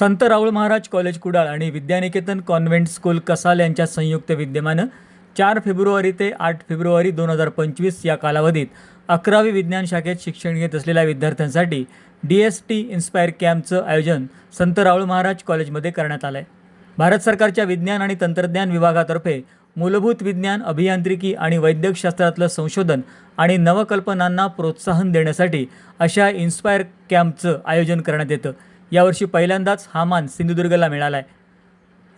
संत Raul Maharaj college Kudal आणि विद्यानिकेतन convent school Kasal यांच्या संयुक्त विद्यमानं चार फेब्रुवारी ते आठ फेब्रुवारी दोन हजार पंचवीस या कालावधीत अकरावी विज्ञान शाखेत शिक्षण घेत असलेल्या विद्यार्थ्यांसाठी डी एस टी इन्स्पायर कॅम्पचं आयोजन संत राऊळ महाराज कॉलेजमध्ये करण्यात आलं आहे भारत सरकारच्या विज्ञान आणि तंत्रज्ञान विभागातर्फे मूलभूत विज्ञान अभियांत्रिकी आणि वैद्यकशास्त्रातलं संशोधन आणि नवकल्पनांना प्रोत्साहन देण्यासाठी अशा इन्स्पायर कॅम्पचं आयोजन करण्यात येतं. यावर्षी पहिल्यांदाच हा मान सिंधुदुर्गला मिळाला आहे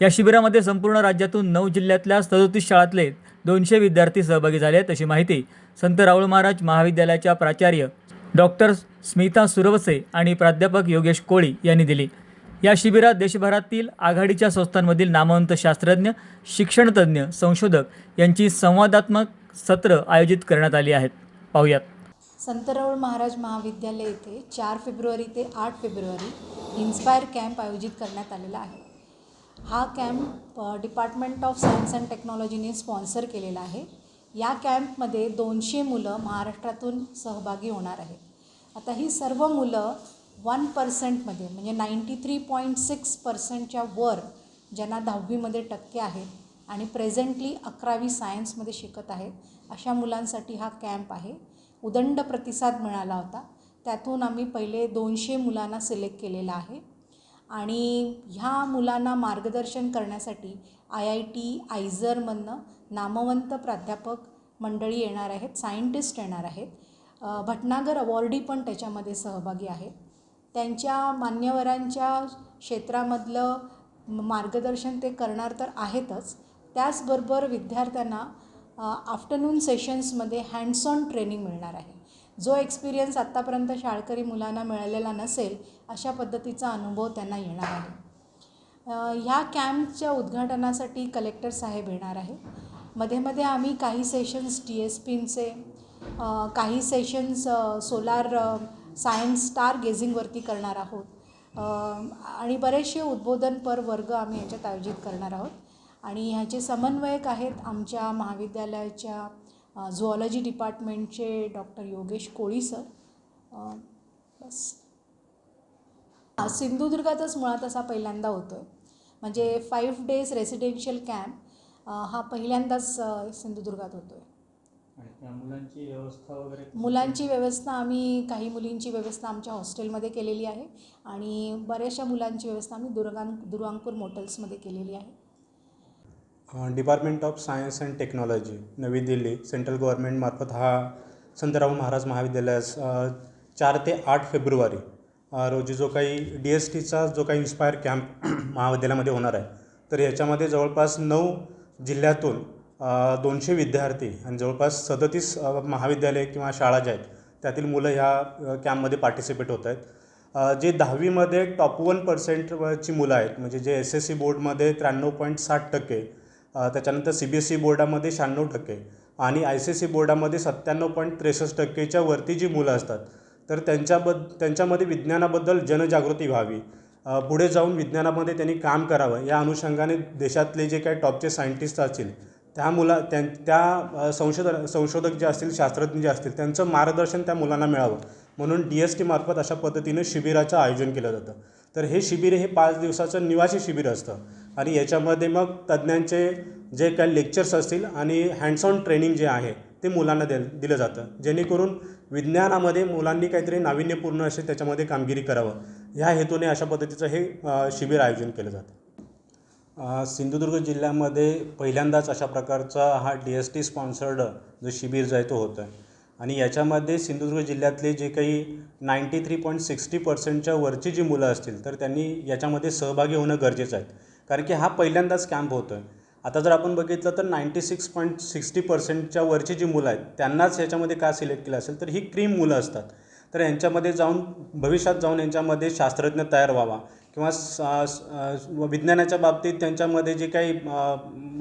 या शिबिरामध्ये संपूर्ण राज्यातून नऊ जिल्ह्यातल्या सदोतीस शाळातले दोनशे विद्यार्थी सहभागी झाले आहेत अशी माहिती संत राऊळ महाराज महाविद्यालयाच्या प्राचार्य डॉक्टर स्मिता सुरवसे आणि प्राध्यापक योगेश कोळी यांनी दिली. या शिबिरात देशभरातील आघाडीच्या संस्थांमधील नामवंत शास्त्रज्ञ शिक्षणतज्ज्ञ संशोधक यांची संवादात्मक सत्र आयोजित करण्यात आली आहेत. पाहूयात. संतराऊळ महाराज महाविद्यालय येथे चार फेब्रुवारी ते आठ फेब्रुवारी इन्स्पायर कॅम्प आयोजित करण्यात आलेला आहे. हा camp department of science and टेक्नॉलॉजीने sponsor केलेला आहे. या कॅम्पमध्ये दोनशे मुलं महाराष्ट्रातून सहभागी होणार आहेत. आता ही सर्व मुलं वन पर्सेंटमध्ये म्हणजे नाईंटी थ्री पॉईंट सिक्स पर्सेंटच्या वर ज्यांना दहावीमध्ये टक्के आहेत आणि प्रेझेंटली अकरावी सायन्समध्ये शिकत आहेत अशा मुलांसाठी हा कॅम्प आहे. उदंड प्रतिसाद मिळाला होता. त्यातून आम्ही पहिले दोनशे मुलांना सिलेक्ट केलेलं आहे. आणि ह्या मुलांना मार्गदर्शन करण्यासाठी आय आय टी आयझरमधनं नामवंत प्राध्यापक मंडळी येणार आहेत सायंटिस्ट येणार आहेत. भटनागर अवॉर्डी पण त्याच्यामध्ये सहभागी आहेत त्यांच्या मान्यवरांच्या क्षेत्रामधलं मार्गदर्शन ते करणार तर आहेतच. त्याचबरोबर विद्यार्थ्यांना आफ्टरनून सेशन्समध्ये हँड्स ऑन ट्रेनिंग मिळणार आहे. जो एक्सपिरियन्स आत्तापर्यंत शाळकरी मुलांना मिळालेला नसेल अशा पद्धतीचा अनुभव त्यांना येणार आहे. ह्या कॅम्पच्या उद्घाटनासाठी कलेक्टर साहेब येणार आहे मध्ये मध्ये आम्ही काही सेशन्स डी एस पींचे काही सेशन्स सोलार सायन्स स्टार गेझिंगवरती करणार आहोत. आणि बरेचसे उद्बोधनपर वर्ग आम्ही याच्यात आयोजित करणार आहोत. आणि ह्याचे समन्वयक आहेत आमच्या महाविद्यालयाच्या झुऑलॉजी डिपार्टमेंटचे डॉक्टर योगेश कोळी सर बस. हा, सिंधुदुर्गातच मुळात असा पहिल्यांदा होतो आहे म्हणजे फाईव्ह डेज रेसिडेन्शियल कॅम्प हा पहिल्यांदाच सिंधुदुर्गात होतो आहे मुलांची व्यवस्था वगैरे मुलांची व्यवस्था आम्ही काही मुलींची व्यवस्था आमच्या हॉस्टेलमध्ये केलेली आहे आणि बऱ्याचशा मुलांची व्यवस्था आम्ही दुर्गां दुर्वांकूर मोटल्समध्ये केलेली आहे. Department of science and technology Navi Delhi. Central गव्हर्नमेंटमार्फत हा संतराव महाराज महाविद्यालयास चार ते आठ फेब्रुवारी रोजी जो काही डी एस टीचा जो काही इन्स्पायर कॅम्प महाविद्यालयामध्ये होणार आहे तर याच्यामध्ये जवळपास नऊ जिल्ह्यातून दोनशे विद्यार्थी आणि जवळपास सदतीस महाविद्यालय किंवा शाळा ज्या आहेत त्यातील मुलं ह्या कॅम्पमध्ये पार्टिसिपेट होत आहेत. जे दहावीमध्ये टॉप वन पर्सेंटची मुलं आहेत म्हणजे जे एस एस सी बोर्डमध्ये त्र्याण्णव पॉईंट साठ टक्के त्याच्यानंतर सी बी एस ई बोर्डामध्ये शहाण्णव टक्के आणि आय सी सी बोर्डामध्ये सत्त्याण्णव पॉईंट त्रेसष्ट टक्केच्या वरती जी मुलं असतात तर त्यांच्याबद्द त्यांच्यामध्ये विज्ञानाबद्दल जनजागृती व्हावी. पुढे जाऊन विज्ञानामध्ये त्यांनी काम करावं या अनुषंगाने देशातले जे काही टॉपचे सायंटिस्ट असतील त्या मुला त्यां त्या संशोधन संशोधक जे असतील शास्त्रज्ञ जे असतील त्यांचं मार्गदर्शन त्या मुलांना मिळावं. म्हणून डी एस टीमार्फत अशा पद्धतीनं शिबिराचं आयोजन केलं जातं. तर हे शिबिर हे पाच दिवसाचं निवासी शिबिर असतं. आणि याच्यामध्ये मग तज्ज्ञांचे जे काही लेक्चर्स असतील आणि हँड्स ऑन ट्रेनिंग जे आहे ते मुलांना दे दिलं जातं. जेणेकरून विज्ञानामध्ये मुलांनी काहीतरी नाविन्यपूर्ण असे त्याच्यामध्ये कामगिरी करावं. ह्या हेतूने अशा पद्धतीचं हे शिबिर आयोजन केलं जातं. सिंधुदुर्ग जिल्ह्यामध्ये पहिल्यांदाच अशा प्रकारचा हा डी एस टी स्पॉन्सर्ड जो शिबिर जो आहे तो होतो आहे आणि याच्यामध्ये सिंधुदुर्ग जिल्ह्यातले जे काही नाईंटी थ्री पॉईंट सिक्स्टी पर्सेंटच्या वरची जी मुलं असतील तर त्यांनी याच्यामध्ये सहभागी होणं गरजेचं आहे. कारण की हा पहिल्यांदाच कॅम्प होतो आहे आता जर आपण बघितलं तर नाईंटी सिक्स पॉईंट सिक्स्टी पर्सेंटच्या वरची जी मुलं आहेत त्यांनाच याच्यामध्ये का सिलेक्ट केलं असेल? तर ही क्रीम मुलं असतात. तर यांच्यामध्ये जाऊन भविष्यात जाऊन यांच्यामध्ये शास्त्रज्ञ तयार व्हावा. किंवा सा- स- विज्ञानाच्या बाबतीत त्यांच्यामध्ये जे काही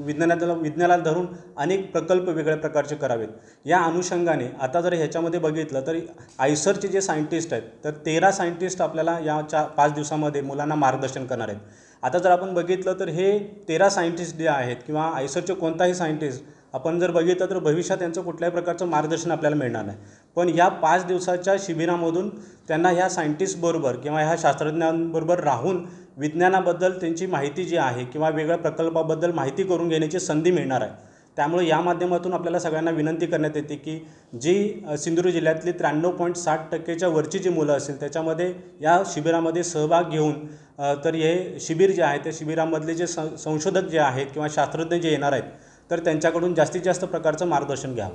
विज्ञानाला विज्ञानाला धरून अनेक प्रकल्प वेगळ्या प्रकारचे करावेत. या अनुषंगाने आता जर ह्याच्यामध्ये बघितलं तर आयसरचे जे सायंटिस्ट आहेत तर तेरा सायंटिस्ट आपल्याला या चार पाच दिवसामध्ये मुलांना मार्गदर्शन करणार आहेत. आता जर आपण बघितलं तर हे तेरा सायंटिस्ट जे आहेत किंवा आयसरचे कोणताही सायंटिस्ट आपण जर बघितलं तर भविष्यात त्यांचं कुठल्याही प्रकारचं मार्गदर्शन आपल्याला मिळणार नाही. पण या पाच दिवसाच्या शिबिरामधून त्यांना ह्या सायंटिस्टबरोबर किंवा ह्या शास्त्रज्ञांबरोबर राहून विज्ञानाबद्दल त्यांची माहिती जी आहे किंवा वेगळ्या प्रकल्पाबद्दल माहिती करून घेण्याची संधी मिळणार आहे. त्यामुळे या माध्यमातून आपल्याला सगळ्यांना विनंती करण्यात येते की जी सिंधुदुर्ग जिल्ह्यातली त्र्याण्णव पॉईंट साठ टक्केच्या वरची जी मुलं असतील त्याच्यामध्ये या शिबिरामध्ये सहभाग घेऊन तर हे शिबिर जे आहे त्या शिबिरामधले जे सं संशोधक जे आहेत किंवा शास्त्रज्ञ जे येणार आहेत तर त्यांच्याकडून जास्तीत जास्त प्रकारचं मार्गदर्शन घ्यावं.